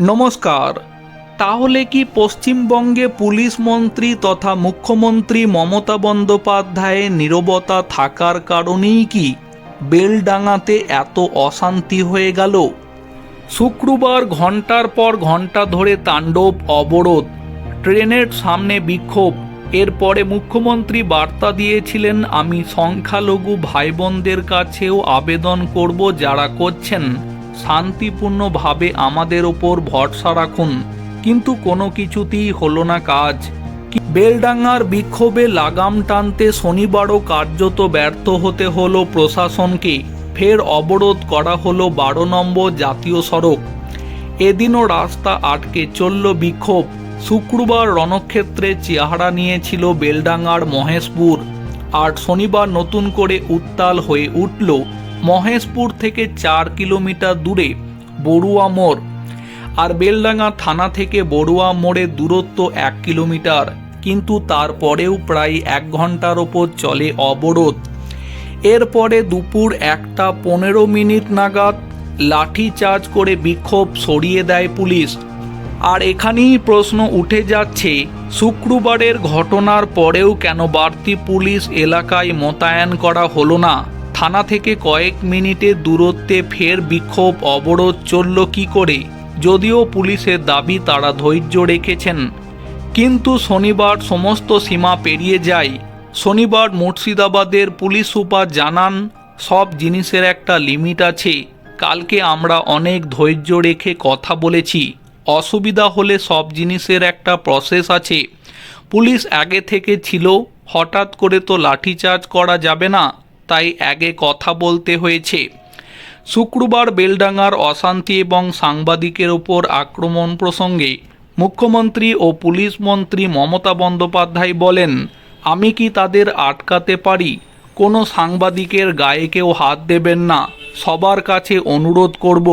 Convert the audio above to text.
নমস্কার। তাহলে কি পশ্চিমবঙ্গে পুলিশ মন্ত্রী তথা মুখ্যমন্ত্রী মমতা বন্দ্যোপাধ্যায়ের নীরবতা থাকার কারণেই কি বেলডাঙাতে এত অশান্তি হয়ে গেল? শুক্রবার ঘণ্টার পর ঘণ্টা ধরে তাণ্ডব, অবরোধ, ট্রেনের সামনে বিক্ষোভ, এরপরে মুখ্যমন্ত্রী বার্তা দিয়েছিলেন, আমি সংখ্যালঘু ভাই বোনদের কাছেও আবেদন করব যারা করছেন। শান্তিপূর্ণভাবে আমাদের ওপর ভরসা রাখুন। কিন্তু কোনো কিছুতেই হলো না কাজ। বেলডাঙ্গার বিক্ষোভে লাগাম টানতে শনিবারও কার্যত ব্যর্থ হতে হলো প্রশাসনকে। ফের অবরোধ করা হলো বারো নম্বর জাতীয় সড়ক। এদিনও রাস্তা আটকে চলল বিক্ষোভ। শুক্রবার রণক্ষেত্রে চেহারা নিয়েছিল বেলডাঙ্গার মহেশপুর। আর শনিবার নতুন করে উত্তাল হয়ে উঠল মহেশপুর থেকে চার কিলোমিটার দূরে বড়ুয়া মোড়। আর বেলডাঙ্গা থানা থেকে বড়ুয়া মোড়ের দূরত্ব এক কিলোমিটার। কিন্তু তারপরেও প্রায় এক ঘণ্টার ওপর চলে অবরোধ। এরপরে দুপুর একটা পনেরো মিনিট নাগাদ লাঠি চার্জ করে বিক্ষোভ সরিয়ে দেয় পুলিশ। আর এখানেই প্রশ্ন উঠে যাচ্ছে, শুক্রবারের ঘটনার পরেও কেন বাড়তি পুলিশ এলাকায় মোতায়েন করা হলো না? থানা থেকে কয়েক মিনিটের দূরত্বে ফের বিক্ষোভ অবরোধ চলল কি করে? যদিও পুলিশের দাবি তারা ধৈর্য রেখেছেন। কিন্তু শনিবার সমস্ত সীমা পেরিয়ে যায়। শনিবার মুর্শিদাবাদের পুলিশ সুপার জানান, সব জিনিসের একটা লিমিট আছে। কালকে আমরা অনেক ধৈর্য রেখে কথা বলেছি। অসুবিধা হলে সব জিনিসের একটা প্রসেস আছে। পুলিশ আগে থেকে ছিল, হঠাৎ করে তো লাঠিচার্জ করা যাবে না। তাই আগে কথা বলতে হয়েছে। শুক্রবার বেলডাঙ্গার অশান্তি এবং সাংবাদিকের ওপর আক্রমণ প্রসঙ্গে মুখ্যমন্ত্রী ও পুলিশ মন্ত্রী মমতা বন্দ্যোপাধ্যায় বলেন, আমি কি তাদের আটকাতে পারি? কোনো সাংবাদিকের গায়ে কেউ হাত দেবেন না। সবার কাছে অনুরোধ করব।